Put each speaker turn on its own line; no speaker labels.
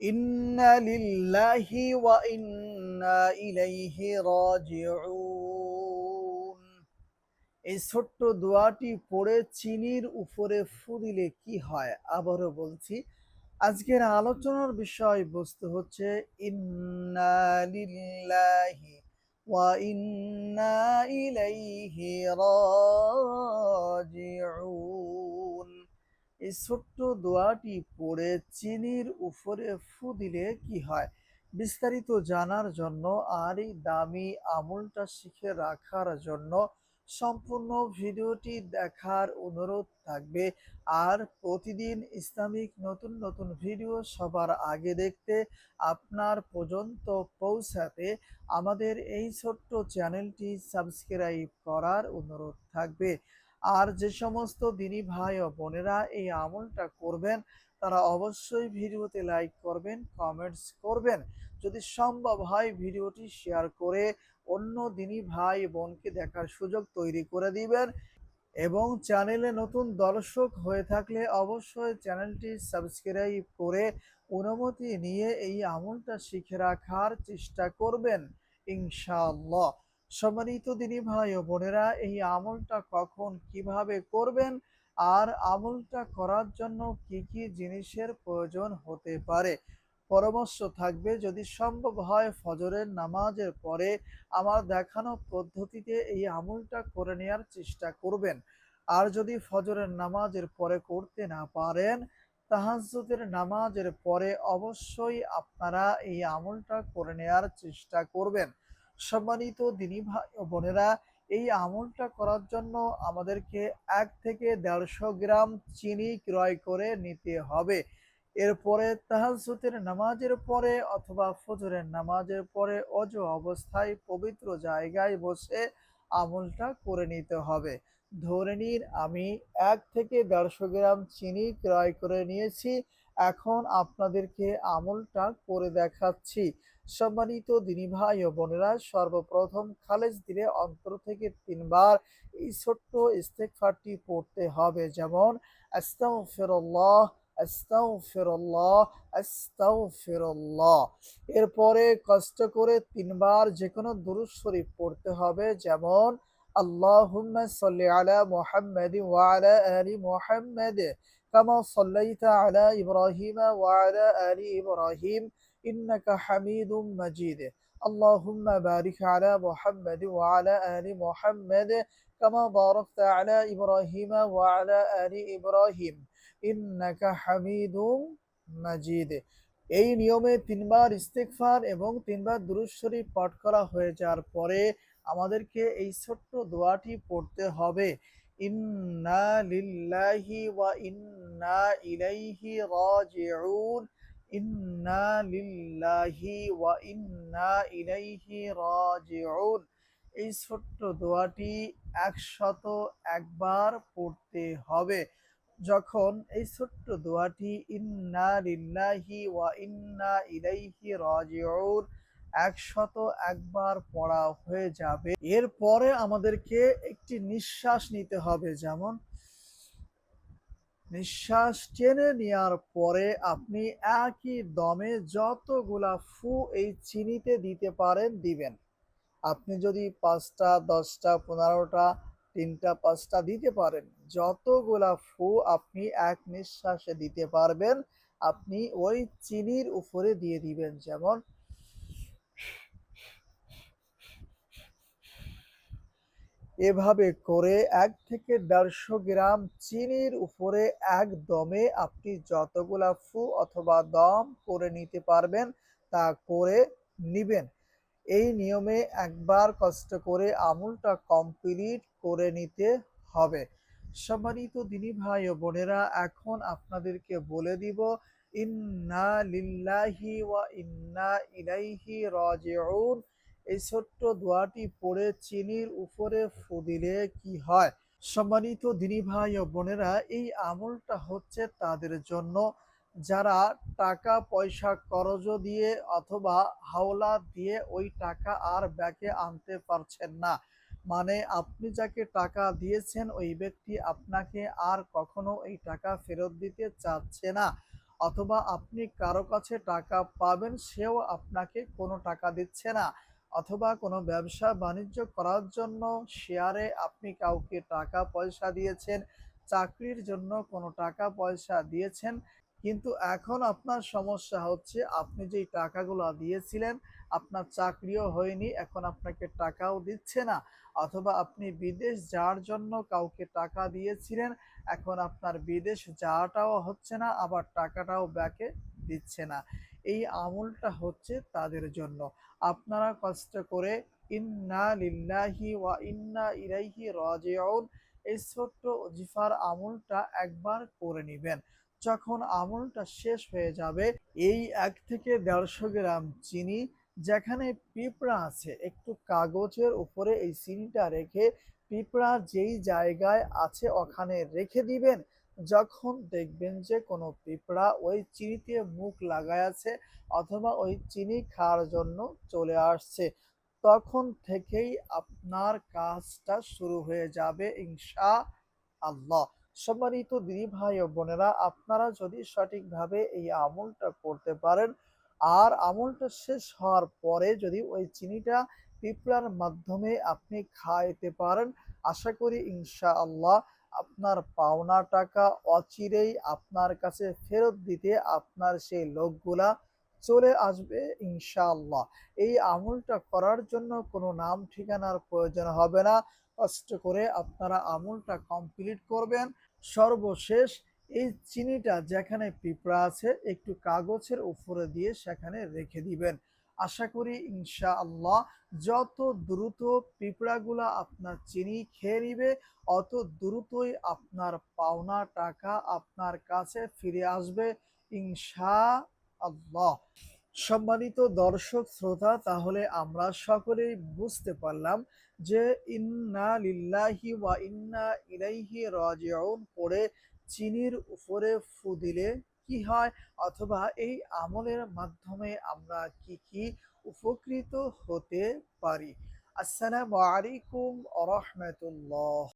ইন্না লিল্লাহি ওয়া ইন্না ইলাইহি রাজিউন এই ছোট্ট দোয়াটি পড়ে চিনির উপরে ফু দিলে কি হয়? আবারও বলছি, আজকের আলোচনার বিষয় বস্তু হচ্ছে, ইন্না লিল্লাহি ওয়া ইন্না ইলাইহি রাজিউন। এই ছোট্ট দোয়াটি পড়ে চিনির উপরে ফু দিলে কি হয়? বিস্তারিত জানার জন্য আর এই দামি আমলটা শিখে রাখার জন্য সম্পূর্ণ ভিডিওটি দেখার অনুরোধ থাকবে। আর প্রতিদিন ইসলামিক নতুন নতুন ভিডিও সবার আগে দেখতে আপনার পর্যন্ত পৌঁছাতে আমাদের এই ছোট্ট চ্যানেলটি সাবস্ক্রাইব করার অনুরোধ থাকবে। আর যে সমস্ত দিনী ভাই ও বোনেরা এই আমলটা করবেন, তারা অবশ্যই ভিডিওতে লাইক করবেন কমেন্টস করবেন। যদি সম্ভব হয় ভিডিওটি শেয়ার করে অন্য দিনী ভাই বোনকে দেখার সুযোগ তৈরি করে দিবেন। এবং চ্যানেলে নতুন দর্শক হয়ে থাকলে অবশ্যই চ্যানেলটি সাবস্ক্রাইব করে অনুমতি নিয়ে এই আমলটা শিখে রাখার চেষ্টা করবেন, ইনশাআল্লাহ। সম্মানিত দিনী ভাই ও বোনেরা, এই আমলটা কখন কীভাবে করবেন? আর আমলটা করার জন্য কি কি জিনিসের প্রয়োজন হতে পারে? পরামর্শ থাকবে, যদি সম্ভব হয় ফজরের নামাজের পরে আমার দেখানো পদ্ধতিতে এই আমলটা করে নেওয়ার চেষ্টা করবেন। আর যদি ফজরের নামাজের পরে করতে না পারেন, তাহাজ্জুদের নামাজের পরে অবশ্যই আপনারা এই আমলটা করে নেওয়ার চেষ্টা করবেন। সম্মানিত দিনী ভাই ও বোনেরা, এই আমলটা করার জন্য আমাদেরকে এক থেকে দেড়শো গ্রাম চিনি ক্রয় করে নিতে হবে। এরপরে তাহাজ্জুদের নামাজের পরে অথবা ফজরের নামাজের পরে অজ অবস্থায় পবিত্র জায়গায় বসে আমলটা করে নিতে হবে। ধরে নিন, আমি এক থেকে দেড়শো গ্রাম চিনি ক্রয় করে নিয়েছি। এখন আপনাদেরকে আমলটা করে দেখাচ্ছি। সম্মানিত দিনী ভাই ও বোনেরা, সর্বপ্রথম খালেজ দিলে অন্তর থেকে তিনবার এই ছোট্ট ইস্তেকফারটি পড়তে হবে। যেমন, আস্তাগফিরুল্লাহ আস্তাগফিরুল্লাহ আস্তাগফিরুল্লাহ। এরপরে কষ্ট করে তিনবার যে কোনো শরীফ পড়তে হবে। যেমন, আল্লাহুম্মা সাল্লি আলা মুহাম্মাদি ওয়া আলা আলি মুহাম্মাদ, কামা সাল্লাইতা আলা ইব্রাহিমা ওয়া আলা আলি ইব্রাহিম ইন্নাকা হামিদুম মাজিদ اللهم بارك على محمد وعلى آل محمد كما باركت على إبراهيم وعلى آل إبراهيم ইন্নাকা হামিদুম মাজিদ এই নিয়মে তিনবার ইস্তেকফার এবং তিনবার দুরূদ শরীফ পাঠ করা হয়ে যাওয়ার পরে আমাদেরকে এই ছোট্ট দোয়াটি পড়তে হবে ইন্না লিল্লাহি ওয়া ইন্না ইলাইহি রাজিউন ইন্না লিল্লাহি ওয়া ইন্না ইলাইহি রাজিউন এই ছোট্ট দোয়াটি একশত একবার পড়তে হবে। যখন এই ছোট্ট দোয়াটি ইন্না লিল্লাহি ওয়া ইন্না ইলাইহি রাজিউন একশত একবার পড়া হয়ে যাবে, এরপরে আমাদেরকে একটি নিঃশ্বাস নিতে হবে। যেমন নিঃশ্বাস টেনে নেওয়ার পরে আপনি একই দমে যতগুলা ফু এই চিনিতে দিতে পারেন দিবেন। আপনি যদি পাঁচটা, দশটা, পনেরোটা, তিনটা, পাঁচটা দিতে পারেন, যতগুলা ফু আপনি এক নিঃশ্বাসে দিতে পারবেন, আপনি ওই চিনির উপরে দিয়ে দিবেন। যেমন এভাবে করে এক থেকে দেড়শো গ্রাম চিনির উপরে এক দমে আপনি যতগুলা ফু অথবা দম করে নিতে পারবেন তা করে নিবেন। এই নিয়মে একবার কষ্ট করে আমুলটা কমপ্লিট করে নিতে হবে। সম্মানিত দিনী ভাই ও বোনেরা, এখন আপনাদেরকে বলে দিব, ইন্না লিল্লাহি ওয়া ইন্না ইলাইহি রাজিউন। এই ছোট্ট দোয়াটি পড়ে চিনির উপরে ফু দিলে কি হয়? সম্মানিত দিনী ভাই ও বোনেরা, এই আমলটা হচ্ছে তাদের জন্য। যারা টাকা পয়সা করজ দিয়ে অথবা হাওলা দিয়ে ওই টাকা আর ব্যাকে আনতে পারছেন না। মানে আপনি যাকে টাকা দিয়েছেন, ওই ব্যক্তি আপনাকে আর কখনো এই টাকা ফেরত দিতে চাচ্ছে না। অথবা আপনি কারও কাছে টাকা পাবেন, সেও আপনাকে কোনো টাকা দিচ্ছে না। অথবা কোনো ব্যবসা বাণিজ্য করার জন্য শেয়ারে আপনি কাউকে টাকা পয়সা দিয়েছেন, চাকরির জন্য কোনো টাকা পয়সা দিয়েছেন, কিন্তু এখন আপনার সমস্যা হচ্ছে আপনি যেই টাকাগুলো দিয়েছিলেন, আপনার চাকরিও হয়নি, এখন আপনাকে টাকাও দিচ্ছে না, অথবা আপনি বিদেশ যাওয়ার জন্য কাউকে টাকা দিয়েছিলেন, এখন আপনার বিদেশ যাওয়াটাও হচ্ছে না, আবার টাকাটাও ব্যাকে দিচ্ছে না। এই আমলটা হচ্ছে তাদের জন্য। আপনারা কষ্ট করে ইন্না লিল্লাহি ওয়া ইন্না ইলাইহি রাজিউন এই ছোট্ট জিফার আমলটা একবার করে নেবেন। যখন আমলটা শেষ হয়ে যাবে, এই এক থেকে দেড়শো গ্রাম চিনি, যেখানে পিঁপড়া আছে, একটু কাগজের উপরে এই চিনিটা রেখে পিঁপড়া যেই জায়গায় আছে, ওখানে রেখে দিবেন। যখন দেখবেন যে কোনো পিঁপড়া ওই চিনিতে মুখ লাগায় আছে অথবা ওই চিনি খাওয়ার জন্য চলে আসছে, তখন থেকেই আপনার কাজটা শুরু হয়ে যাবে ইনশা আল্লাহ সম্মানিত দিদি ভাই ও বোনেরা, আপনারা যদি সঠিকভাবে এই আমলটা করতে পারেন আর আমলটা শেষ হওয়ার পরে যদি ওই চিনিটা পিঁপড়ার মাধ্যমে আপনি খাইতে পারেন, আশা করি ইনশা আল্লাহ আপনার পাওনা টাকা অচিরেই আপনার কাছে ফেরত দিতে আপনার সেই লোকগুলা চলে আসবে ইনশাআল্লাহ। এই আমলটা করার জন্য কোনো নাম ঠিকানার প্রয়োজন হবে না। কষ্ট করে আপনারা আমলটা কমপ্লিট করবেন। সর্বশেষ এই চিনিটা যেখানে পিঁপড়া আছে একটু কাগজের উপরে দিয়ে সেখানে রেখে দিবেন। আশা করি ইনশা আল্লাহ যত দ্রুত পিঁপড়াগুলা আপনার চিনি খেয়ে নিবে, অত দ্রুতই আপনার পাওনা টাকা আপনার কাছে ফিরে আসবে ইনশা আল্লাহ সম্মানিত দর্শক, শ্রোতা, তাহলে আমরা সকলেই বুঝতে পারলাম যে ইন্না লিল্লাহি ওয়া ইন্না ইলাইহি রাজিউন, পড়ে চিনির উপরে ফু দিলে কি হয়? অথবা এই আমলের মাধ্যমে আমরা কি কি উপকৃত হতে পারি? আসসালামু আলাইকুম আ রহমতুল্লাহ।